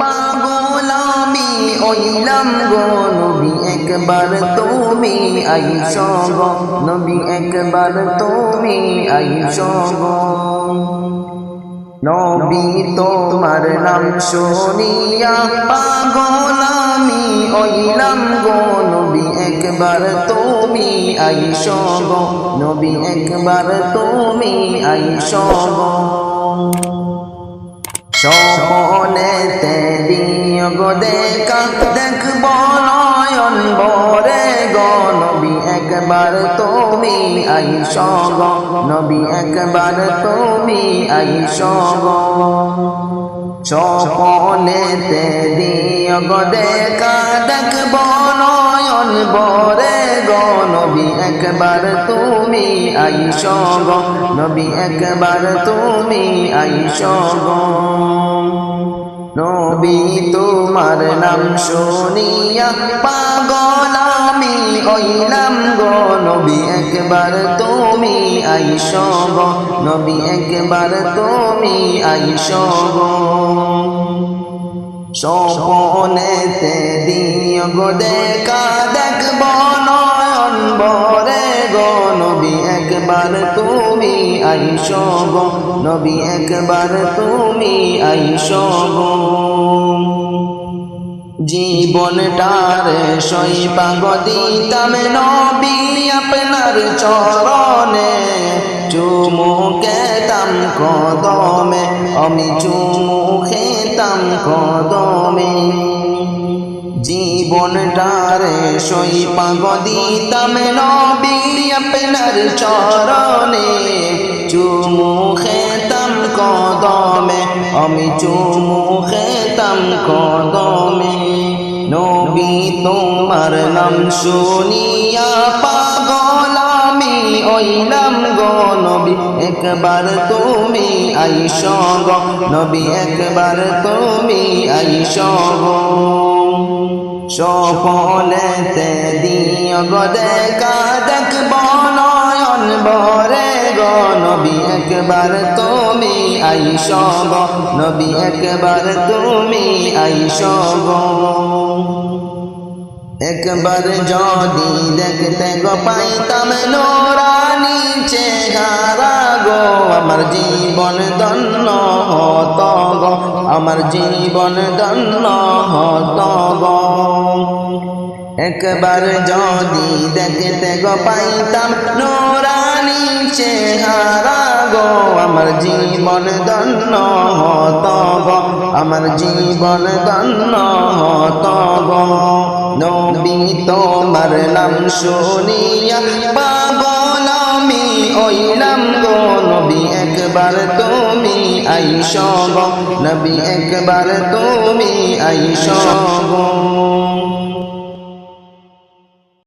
পাগলামি ওইলাম গো নবী একবার তুমি আইস গো নবী একবার তুমি আইস গো নবী তোমার নাম শুনিয়া পাগলামি ওইলাম গো একবার তুমি আইস নবী একবার তুমি আইস গো। সপনেতে দিয় গো দেখা, দেখব নয়ন বরে গো। নবী একবার তুমি আইস গো, নবী একবার তুমি আইস গো। সপনেতে দিয় গো দেখা, দেখব নয়ন বরে গো নবী একবার তুমি আইস গো, নবী একবার তুমি আইস গো। নবী তোমার নাম শুনিয়া পাগল আমি ওইলাম গো, নবী একবার তুমি আইস গো, নবী একবার তুমি আইস গো। সপনেতে দিয় গো দেখা দেখব নয়ন বরে গো নবী একবার তুমি আইস গো, নবী একবার তুমি আইস গো। জীবনটার সইপাগ দিতাম নবী আপনার চরণে কদমে, আমি চুমু খেতাম কদমে। জীবনটারে সইপাগ দিতাম নবী আপনার চরণে। চুমু খেতাম কদমে, আমি চুমু খেতাম কদমে। নবী তোমার নাম শুনিয়া পাগল আমি ওইলাম গো নবী, একবার তুমি আইস গো। নবী, একবার তুমি আইস গো। সপনেতে দিয় গো, দেখা দেখব নয়ন নবী, একবার তুমি আইস গো। নবী, একবার তুমি আইস গো। একবার যদি দেখতে গো পাইতাম নোরানি চেহারা গো, আমার জীবন দন্ন হত গো, আমার জীবন দন্ন হত গো। একবার যদি দেখতে গো পাইতাম নোরানি চেহারা গো, আমার জীবন দন্ন হত গো, আমার জীবন দন্ন হত গো। নবী তোমার নাম শুনিয়া পাগল আমি ওইলাম গো নবী একবার তুমি আইস গো, নবী একবার তুমি আইস গো।